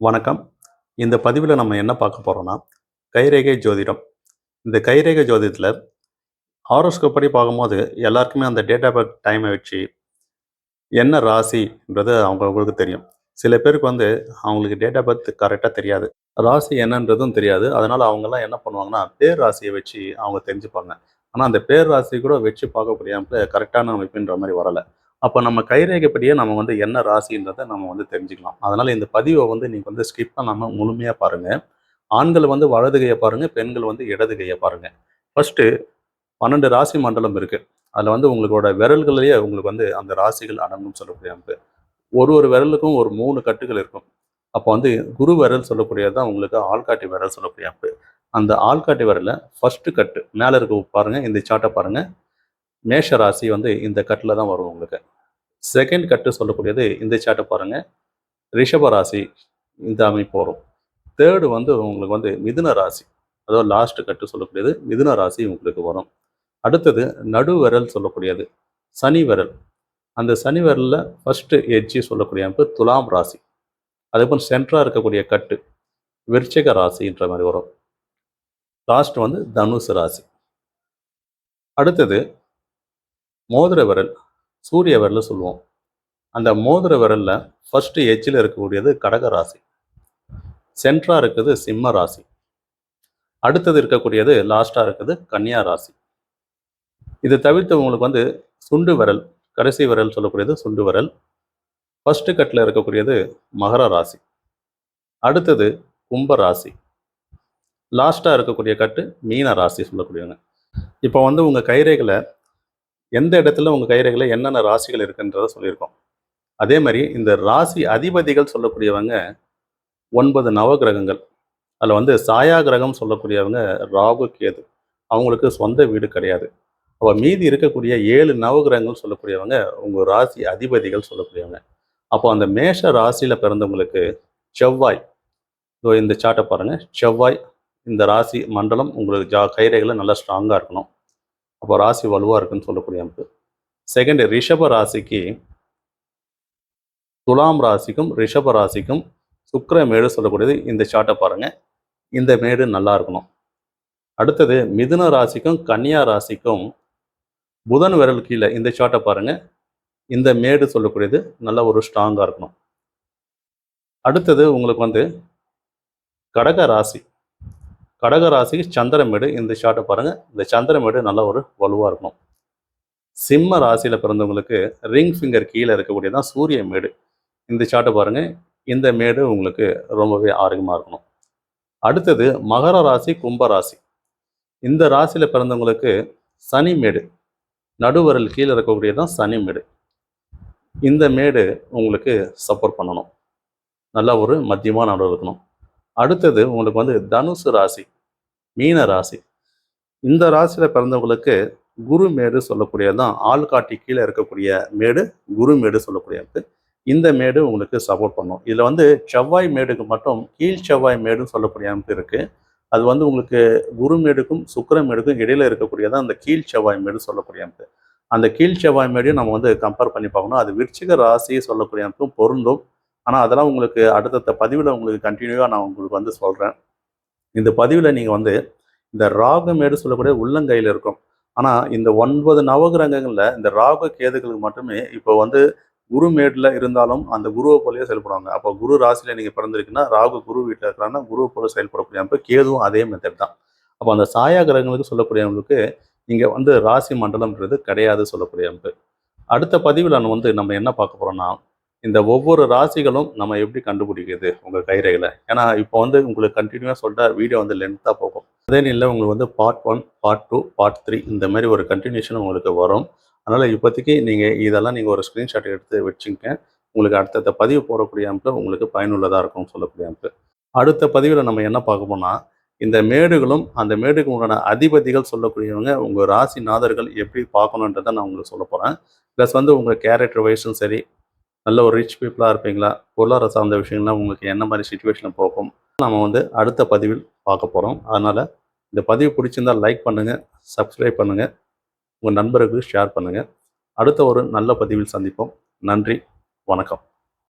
வணக்கம். இந்த பதிவில் நம்ம என்ன பார்க்க போகிறோம்னா கைரேகை ஜோதிடம். இந்த கைரேகை ஜோதிடத்தில் ஆரோஸ்கோப் படி பார்க்கும்போது எல்லாருக்குமே அந்த டேட் ஆஃப் பர்த் டைமை வச்சு என்ன ராசின்றது அவங்களுக்கு தெரியும். சில பேருக்கு வந்து அவங்களுக்கு டேட் ஆஃப் பர்த் கரெக்டாக தெரியாது. ராசி என்னன்றதும் தெரியாது. அதனால் அவங்கெல்லாம் என்ன பண்ணுவாங்கன்னா பேர் ராசியை வச்சு அவங்க தெரிஞ்சுப்பாங்க. ஆனால் அந்த பேர் ராசி கூட வச்சு பார்க்க முடியாமல் கரெக்டான அமைப்புன்ற மாதிரி வரலை. அப்போ நம்ம கைரேகைப்படியே நம்ம வந்து என்ன ராசின்றதை நம்ம வந்து தெரிஞ்சுக்கலாம். அதனால் இந்த பதிவை வந்து நீங்கள் வந்து ஸ்கிப் பண்ணாமல் முழுமையாக பாருங்கள் ஆண்கள் வந்து வலது கையை பாருங்கள் பெண்கள் வந்து இடது கையை பாருங்கள் ஃபஸ்ட்டு பன்னெண்டு ராசி மண்டலம் இருக்குது அதில் வந்து உங்களோட விரல்கள்லேயே உங்களுக்கு வந்து அந்த ராசிகள் அடங்கும் சொல்லக்கூடிய அமைப்பு ஒரு ஒரு விரலுக்கும் ஒரு மூணு கட்டுகள் இருக்கும். அப்போ வந்து குரு விரல் சொல்லக்கூடியது தான் உங்களுக்கு ஆள்காட்டி விரல் சொல்லக்கூடிய அமைப்பு அந்த ஆள்காட்டி விரலில் ஃபஸ்ட்டு கட்டு மேலே இருக்க பாருங்கள் இந்த சாட்டை பாருங்கள் மேஷ ராசி வந்து இந்த கட்டில் தான் வரும் உங்களுக்கு. செகண்ட் கட்டு சொல்லக்கூடியது இந்த சாட்டை பாருங்கள் ரிஷப ராசி இந்த அமைப்பு வரும். தேர்டு வந்து உங்களுக்கு வந்து மிதுன ராசி. அதாவது லாஸ்ட் கட்டு சொல்லக்கூடியது மிதுன ராசி உங்களுக்கு வரும். அடுத்தது நடு விரல் சொல்லக்கூடியது சனி விரல். அந்த சனி விரலில் ஃபஸ்ட்டு எட்ஜி சொல்லக்கூடிய அமைப்பு துலாம் ராசி. அதே போல் சென்ட்ராக இருக்கக்கூடிய கட்டு விருச்சிக ராசின்ற மாதிரி வரும். லாஸ்ட் வந்து தனுசு ராசி. அடுத்தது மோதிர விரல் சூரிய விரல் சொல்லுவோம். அந்த மோதிர விரலில் ஃபஸ்ட்டு எச்சில் இருக்கக்கூடியது கடக ராசி. சென்ட்ராக இருக்குது சிம்ம ராசி. அடுத்தது இருக்கக்கூடியது லாஸ்ட்டாக இருக்குது கன்னியா ராசி. இது தவிர்த்து உங்களுக்கு வந்து சுண்டு விரல் கடைசி விரல் சொல்லக்கூடியது சுண்டு விரல். ஃபஸ்ட்டு கட்டில் இருக்கக்கூடியது மகர ராசி. அடுத்தது கும்ப ராசி. லாஸ்ட்டாக இருக்கக்கூடிய கட்டு மீன ராசி சொல்லக்கூடியவங்க. இப்போ வந்து உங்கள் கைரேகளை எந்த இடத்துல உங்கள் கைரேகையில் என்னென்ன ராசிகள் இருக்குன்றத சொல்லியிருக்கோம். அதே மாதிரி இந்த ராசி அதிபதிகள் சொல்லக்கூடியவங்க ஒன்பது நவகிரகங்கள். அதில் வந்து சாயா கிரகம் சொல்லக்கூடியவங்க ராகு கேது. அவங்களுக்கு சொந்த வீடு கிடையாது. அப்போ மீதி இருக்கக்கூடிய ஏழு நவகிரகங்கள் சொல்லக்கூடியவங்க உங்கள் ராசி அதிபதிகள் சொல்லக்கூடியவங்க. அப்போ அந்த மேஷ ராசியில் பிறந்தவங்களுக்கு செவ்வாய். இந்த சாட்டை பாருங்கள் செவ்வாய் இந்த ராசி மண்டலம் உங்களுக்கு ஜா கைரேகளை நல்லா ஸ்ட்ராங்காக இருக்கணும். அப்போ ராசி வலுவாக இருக்குன்னு சொல்லக்கூடிய அமைப்பு. செகண்ட் ரிஷப ராசிக்கு துலாம் ராசிக்கும் ரிஷப ராசிக்கும் சுக்கர மேடு சொல்லக்கூடியது இந்த சார்ட்டை பாருங்கள் இந்த மேடு நல்லா இருக்கணும். அடுத்தது மிதுன ராசிக்கும் கன்னியா ராசிக்கும் புதன் விரல் கீழே இந்த சார்ட்டை பாருங்கள் இந்த மேடு சொல்லக்கூடியது நல்ல ஒரு ஸ்ட்ராங்காக இருக்கணும். அடுத்தது உங்களுக்கு வந்து கடக ராசி. கடகராசிக்கு சந்திரமேடு இந்த ஷார்ட்டை பாருங்கள் இந்த சந்திரமேடு நல்ல ஒரு வலுவாக இருக்கணும். சிம்ம ராசியில் பிறந்தவங்களுக்கு ரிங் ஃபிங்கர் கீழே இருக்கக்கூடியதான் சூரிய மேடு. இந்த ஷார்ட்டை பாருங்கள் இந்த மேடு உங்களுக்கு ரொம்பவே ஆரோக்கியமாக இருக்கணும். அடுத்தது மகர ராசி கும்ப ராசி. இந்த ராசியில் பிறந்தவங்களுக்கு சனி மேடு. நடுவரில் கீழே இருக்கக்கூடியதான் சனி மேடு. இந்த மேடு உங்களுக்கு சப்போர்ட் பண்ணணும். நல்ல ஒரு மத்தியமான நடுவு இருக்கணும். அடுத்தது உங்களுக்கு வந்து தனுசு ராசி. மீன ராசி. இந்த ராசியில் பிறந்தவங்களுக்கு குரு மேடு சொல்லக்கூடியது தான். ஆள்காட்டி கீழே இருக்கக்கூடிய மேடு குரு மேடு சொல்லக்கூடியது. இந்த மேடு உங்களுக்கு சப்போர்ட் பண்ணும். இதில் வந்து செவ்வாய் மேடுக்கு மட்டும் கீழ் செவ்வாய் மேடுன்னு சொல்லக்கூடிய அமைப்பு இருக்குது அது வந்து உங்களுக்கு குரு மேடுக்கும் சுக்கர மேடுக்கும் இடையில இருக்கக்கூடியதான் அந்த கீழ் செவ்வாய் மேடு சொல்லக்கூடிய அமைப்பு. அந்த கீழ் செவ்வாய் மேடையும் நம்ம வந்து கம்பேர் பண்ணி பார்க்கணும். அது விருச்சிக ராசி சொல்லக்கூடிய அமைப்பும் பொருந்தும். ஆனால் அதெல்லாம் உங்களுக்கு அடுத்தடுத்த பதிவில் உங்களுக்கு கண்டினியூவாக நான் உங்களுக்கு வந்து சொல்கிறேன் இந்த பதிவில் நீங்கள் வந்து இந்த ராகமேடு சொல்லக்கூடிய உள்ளங்கையில் இருக்கும். ஆனால் இந்த ஒன்பது நவகிரகங்களில் இந்த ராக கேதுகளுக்கு மட்டுமே இப்போ வந்து குரு மேடில் இருந்தாலும் அந்த குருவை போலயே செயல்படுவாங்க. அப்போ குரு ராசியில் நீங்கள் பிறந்திருக்குன்னா ராகு குரு வீட்டில் இருக்கிறாங்கன்னா குருவை போல செயல்படக்கூடிய அமைப்பு கேதுவும் அதே மெத்தட் தான். அப்போ அந்த சாயா கிரகங்களுக்கு சொல்லக்கூடியவங்களுக்கு இங்கே வந்து ராசி மண்டலம்ன்றது கிடையாது சொல்லக்கூடிய அமைப்பு. அடுத்த பதிவில் வந்து நம்ம என்ன பார்க்க போகிறோம்னா இந்த ஒவ்வொரு ராசிகளும் நம்ம எப்படி கண்டுபிடிக்கிறது உங்கள் கைரேகையில்? ஏன்னா இப்போ வந்து உங்களுக்கு கண்டினியூவாக சொல்லிட்டா வீடியோ வந்து லென்த்தாக போகும். அதே நிலையில் உங்களுக்கு வந்து part one part two part three இந்த மாதிரி ஒரு கண்டினியூஷன் உங்களுக்கு வரும். அதனால் இப்போதைக்கு நீங்கள் இதெல்லாம் நீங்கள் ஒரு ஸ்க்ரீன்ஷாட் எடுத்து வச்சுங்க. உங்களுக்கு அடுத்தடுத்த பதிவு போடக்கூடிய அமைப்பு உங்களுக்கு பயனுள்ளதாக இருக்கும் சொல்லக்கூடிய அமைப்பு அடுத்த பதிவில் நம்ம என்ன பார்க்க போனால் இந்த மேடுகளும் அந்த மேடுக்கு உண்டான அதிபதிகள் சொல்லக்கூடியவங்க உங்கள் ராசி நாதர்கள் எப்படி பார்க்கணுன்றதை நான் உங்களுக்கு சொல்ல போகிறேன் ப்ளஸ் வந்து உங்கள் கேரக்டர் வைஸும் சரி நல்ல ஒரு ரிச் பீப்புளாக இருப்பீங்களா? பொருளாதார சார்ந்த விஷயங்கள்லாம் உங்களுக்கு என்ன மாதிரி சுச்சுவேஷனில் போகும்? நம்ம வந்து அடுத்த பதிவில் பார்க்க போகிறோம் அதனால் இந்த பதிவு பிடிச்சிருந்தால் லைக் பண்ணுங்கள் சப்ஸ்கிரைப் பண்ணுங்கள் உங்கள் நண்பருக்கு ஷேர் பண்ணுங்கள் அடுத்த ஒரு நல்ல பதிவில் சந்திப்போம். நன்றி வணக்கம்.